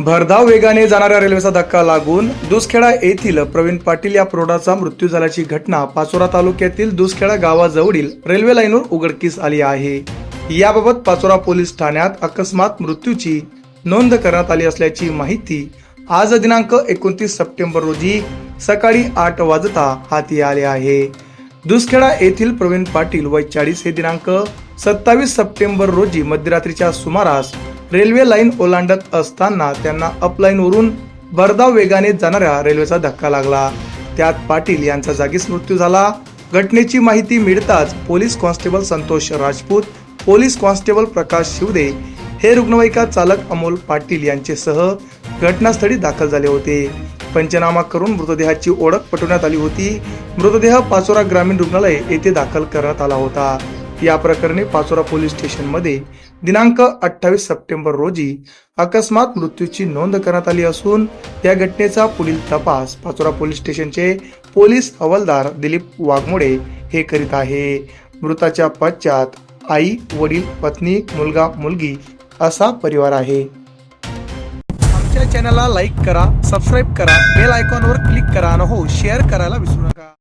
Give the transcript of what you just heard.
भरधाव वेगाने जाणाऱ्या रेल्वेचा धक्का लागून दुसखेडा येथील प्रवीण पाटील या प्रौढाचा मृत्यू झाल्याची घटना पाचोरा तालुक्यातील दुसखेडा गावाजवळील रेल्वे लाईनवर उघडकीस आली आहे. याबाबत पाचोरा पोलीस ठाण्यात अकस्मात मृत्यूची नोंद करण्यात आली असल्याची माहिती आज दिनांक एकोणतीस सप्टेंबर रोजी सकाळी आठ वाजता हाती आले आहे. दुसखेडा येथील प्रवीण पाटील वय चाळीस हे दिनांक सत्तावीस सप्टेंबर रोजी मध्यरात्रीच्या सुमारास रेल्वे लाईन ओलांडत असताना त्यांना अपलाईनवरून भरधाव वेगाने जाणाऱ्या रेल्वेचा धक्का लागला. त्यात पाटील यांचा जागीच मृत्यू झाला. घटनेची माहिती मिळताच police constable Santosh Rajput police constable Prakash Shivde हे रुग्णवाहिका चालक अमोल पाटील यांचेसह घटनास्थळी दाखल झाले होते. पंचनामा करून मृतदेहाची ओळख पटवण्यात आली होती. मृतदेह पाचोरा ग्रामीण रुग्णालय येथे दाखल करण्यात आला होता. या प्रकरणी पाचोरा पोलीस स्टेशनमध्ये दिनांक अठ्ठावीस सप्टेंबर रोजी अकस्मात मृत्यूची नोंद करण्यात आली असून या घटनेचा पुढील तपास पाचोरा पोलीस स्टेशनचे पोलीस हवालदार दिलीप वाघमोडे हे करीत आहे. मृताच्या पश्चात आई वडील पत्नी मुलगा मुलगी असा परिवार आहे. आमच्या चॅनलला लाईक करा सबस्क्राईब करा बेल आयकॉनवर क्लिक करा आणि हो शेअर करायला विसरू नका.